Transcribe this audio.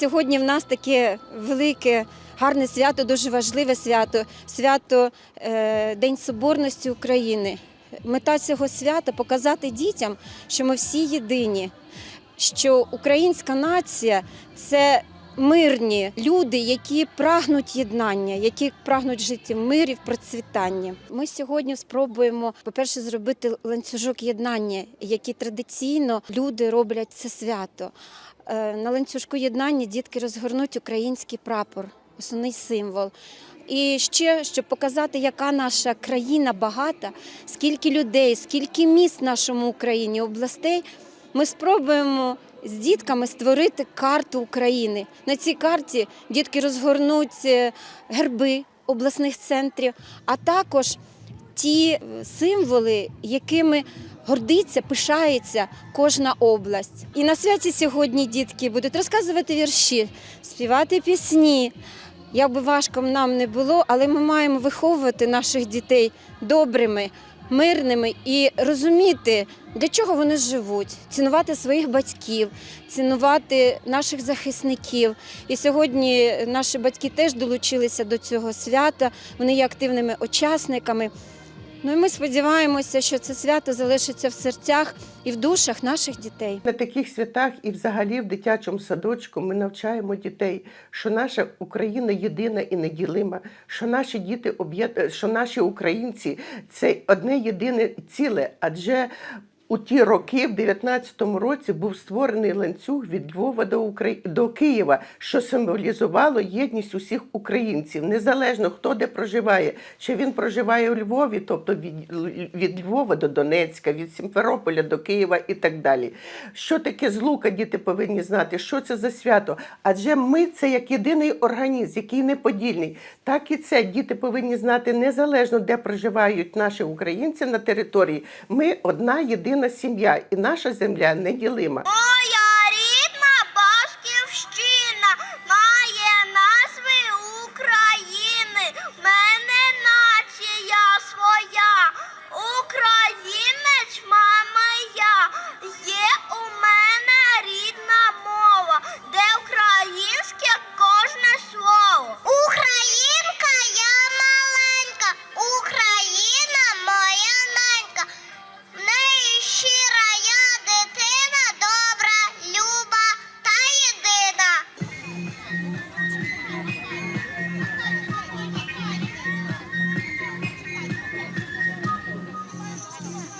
сьогодні в нас таке велике, гарне свято, дуже важливе свято свято е, День Соборності України. Мета цього свята показати дітям, що ми всі єдині, що українська нація це мирні люди, які прагнуть єднання, які прагнуть жити в мирі, в процвітанні. Ми сьогодні спробуємо, по-перше, зробити ланцюжок єднання, які традиційно люди роблять це свято. Е, На ланцюжку єднання дітки розгорнуть український прапор, основний символ. І ще щоб показати, яка наша країна багата, скільки людей, скільки міст в нашому Україні, областей, ми спробуємо з дітками створити карту України. На цій карті дітки розгорнуть е, герби обласних центрів, а також ті е, символи, якими гордиться, пишається кожна область. І на святі сьогодні дітки будуть розказувати вірші, співати пісні. Як би важко нам не було, але ми маємо виховувати наших дітей добрими, мирними і розуміти, для чого вони живуть, цінувати своїх батьків, цінувати наших захисників. І сьогодні наші батьки теж долучилися до цього свята. Вони є активними учасниками. Ну і ми сподіваємося, що це свято залишиться в серцях і в душах наших дітей. На таких святах і взагалі в дитячому садочку ми навчаємо дітей, що наша Україна єдина і неділима, що наші діти що наші українці це одне єдине ціле, адже у ті роки, в 19-му році, був створений ланцюг від Львова до Украї... до Києва, що символізувало єдність усіх українців, незалежно хто де проживає. Чи він проживає у Львові, тобто від, від Львова до Донецька, від Сімферополя до Києва і так далі. Що таке злука, діти повинні знати, що це за свято? Адже ми це як єдиний організм, який неподільний. Так і це діти повинні знати незалежно, де проживають наші українці на території. Ми одна єдина сім'я, і наша земля неділима.